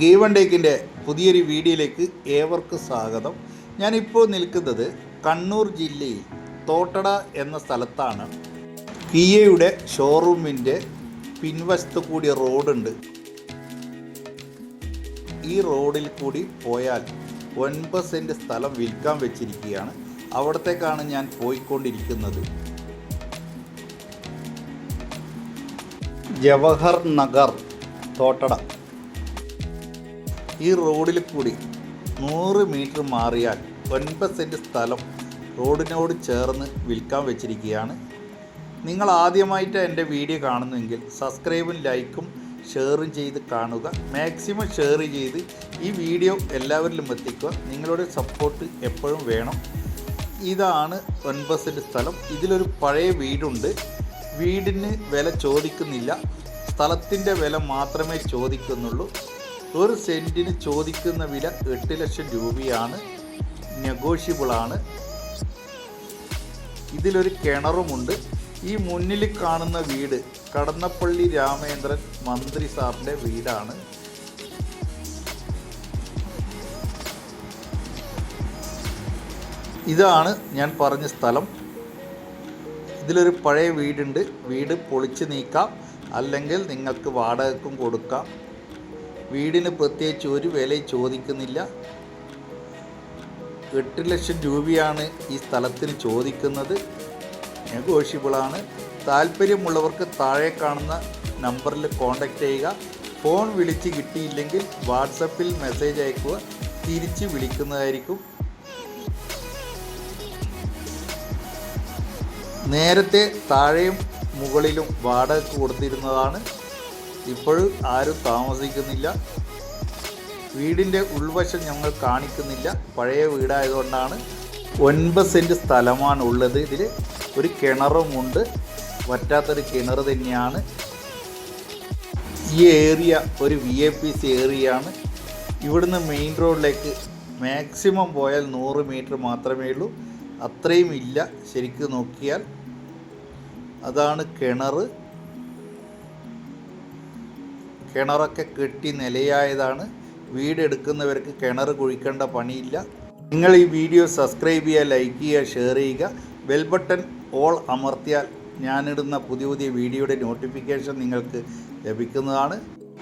Given ടേക്കിന്റെ പുതിയൊരു വീഡിയോയിലേക്ക് ഏവർക്കും സ്വാഗതം. ഞാനിപ്പോൾ നിൽക്കുന്നത് കണ്ണൂർ ജില്ലയിൽ തോട്ടട എന്ന സ്ഥലത്താണ്. കിയയുടെ ഷോറൂമിന്റെ പിൻവശത്ത് കൂടി റോഡുണ്ട്. ഈ റോഡിൽ കൂടി പോയാൽ ഒൻപത് സെന്റ് സ്ഥലം വിൽക്കാൻ വെച്ചിരിക്കുകയാണ്. അവിടത്തേക്കാണ് ഞാൻ പോയിക്കൊണ്ടിരിക്കുന്നത്. ജവഹർ നഗർ തോട്ടട. ഈ റോഡിൽ കൂടി നൂറ് മീറ്റർ മാറിയാൽ ഒൻപത് സെന്റ് സ്ഥലം റോഡിനോട് ചേർന്ന് വിൽക്കാൻ വെച്ചിരിക്കുകയാണ്. നിങ്ങൾ ആദ്യമായിട്ട് എന്റെ വീഡിയോ കാണുന്നുവെങ്കിൽ സബ്സ്ക്രൈബും ലൈക്കും ഷെയറും ചെയ്ത് കാണുക. മാക്സിമം ഷെയർ ചെയ്ത് ഈ വീഡിയോ എല്ലാവരിലും എത്തിക്കുക. നിങ്ങളുടെ സപ്പോർട്ട് എപ്പോഴും വേണം. ഇതാണ് ഒൻപത് സെന്റ് സ്ഥലം. ഇതിലൊരു പഴയ വീടുണ്ട്. വീടിന് വില ചോദിക്കുന്നില്ല. സ്ഥലത്തിന്റെ വില മാത്രമേ ചോദിക്കുന്നുള്ളൂ. ഒരു സെന്റിന് ചോദിക്കുന്ന വില എട്ട് ലക്ഷം രൂപയാണ്. നെഗോഷ്യബിളാണ്. ഇതിലൊരു കിണറുമുണ്ട്. ഈ മുന്നിൽ കാണുന്ന വീട് കടന്നപ്പള്ളി രാമേന്ദ്രൻ മന്ത്രി സാറിന്റെ വീടാണ്. ഇതാണ് ഞാൻ പറഞ്ഞ സ്ഥലം. ഇതിലൊരു പഴയ വീടുണ്ട്. വീട് പൊളിച്ച് നീക്കാം. അല്ലെങ്കിൽ നിങ്ങൾക്ക് വാടകക്കും കൊടുക്കാം. വീടിന് പ്രത്യേകിച്ച് ഒരു വിലയും ചോദിക്കുന്നില്ല. എട്ട് ലക്ഷം രൂപയാണ് ഈ സ്ഥലത്തിന് ചോദിക്കുന്നത്. നെഗോഷ്യബിളാണ്. താല്പര്യമുള്ളവർക്ക് താഴെ കാണുന്ന നമ്പറിൽ കോൺടാക്റ്റ് ചെയ്യുക. ഫോൺ വിളിച്ച് കിട്ടിയില്ലെങ്കിൽ വാട്സപ്പിൽ മെസ്സേജ് അയക്കുക. തിരിച്ച് വിളിക്കുന്നതായിരിക്കും. നേരത്തെ താഴെയും മുകളിലും വാടക കൊടുത്തിരുന്നതാണ്. ഇപ്പോഴും ആരും താമസിക്കുന്നില്ല. വീടിന്റെ ഉൾവശം ഞങ്ങൾ കാണിക്കുന്നില്ല. പഴയ വീടായതുകൊണ്ടാണ് ഒൻപത് സെന്റ് സ്ഥലമാണ് ഉള്ളത്. ഇതിൽ ഒരു കിണറുമുണ്ട് വറ്റാത്തൊരു കിണർ തന്നെയാണ്. ഈ ഏരിയ ഒരു വി എ പി സി ഏരിയയാണ്. ഇവിടുന്ന് മെയിൻ റോഡിലേക്ക് മാക്സിമം പോയാൽ നൂറ് മീറ്റർ മാത്രമേ ഉള്ളൂ. അത്രയും ഇല്ല. ശരിക്കും നോക്കിയാൽ. അതാണ് കിണർ കിണറൊക്കെ കെട്ടി നിലയായതാണ്. വീടെടുക്കുന്നവർക്ക് കിണർ കുഴിക്കേണ്ട പണിയില്ല. നിങ്ങൾ ഈ വീഡിയോ സബ്സ്ക്രൈബ് ചെയ്യുക ലൈക്ക് ചെയ്യുക ഷെയർ ചെയ്യുക. ബെൽ ബട്ടൺ ഓൾ അമർത്തിയാൽ ഞാനിടുന്ന പുതിയ പുതിയ വീഡിയോയുടെ നോട്ടിഫിക്കേഷൻ നിങ്ങൾക്ക് ലഭിക്കുന്നതാണ്.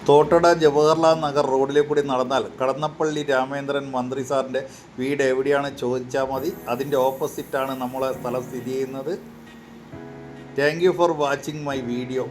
തോട്ടട ജവഹർലാൽ നഗർ റോഡിലെ കൂടി നടന്നാൽ കടന്നപ്പള്ളി രാമേന്ദ്രൻ മന്ത്രി സാറിന്റെ വീട് എവിടെയാണ് ചോദിച്ചാൽ മതി. അതിന്റെ ഓപ്പോസിറ്റാണ് നമ്മളെ സ്ഥലം സ്ഥിതി ചെയ്യുന്നത്. Thank you for watching my video